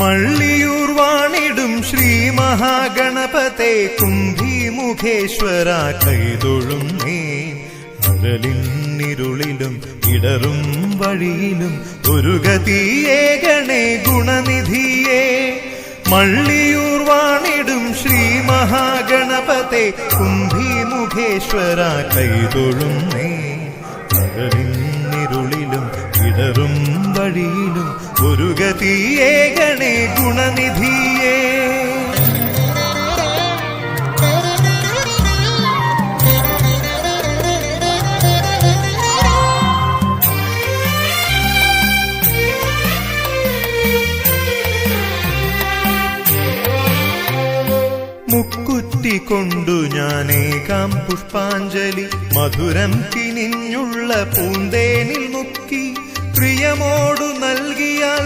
മള്ളിയൂർ വാണിടും ശ്രീ മഹാഗണപത്തെ കുംഭിമുഖേശ്വര കൈതൊഴും നീ അഴലിന്നിരുളിലും ഇടറും വഴിയിലും ഒരു ഗതിയേകണേ ഗുണനിധിയേ. മള്ളിയൂർ വാണിടും ശ്രീ മഹാഗണപത്തെ കുംഭിമുഖേശ്വര കൈതൊഴും നീ അഴലിന്നിരുളിലും ഇടറും വഴിയിലും ഒരു ഗതിയേ ഗണേ ഗുണനിധിയേ. മുക്കുറ്റി കൊണ്ടു ഞാനേകാം പുഷ്പാഞ്ജലി. മധുരം കിനിഞ്ഞുള്ള പൂന്തേനിൽ പ്രിയമോടു നൽകിയാൽ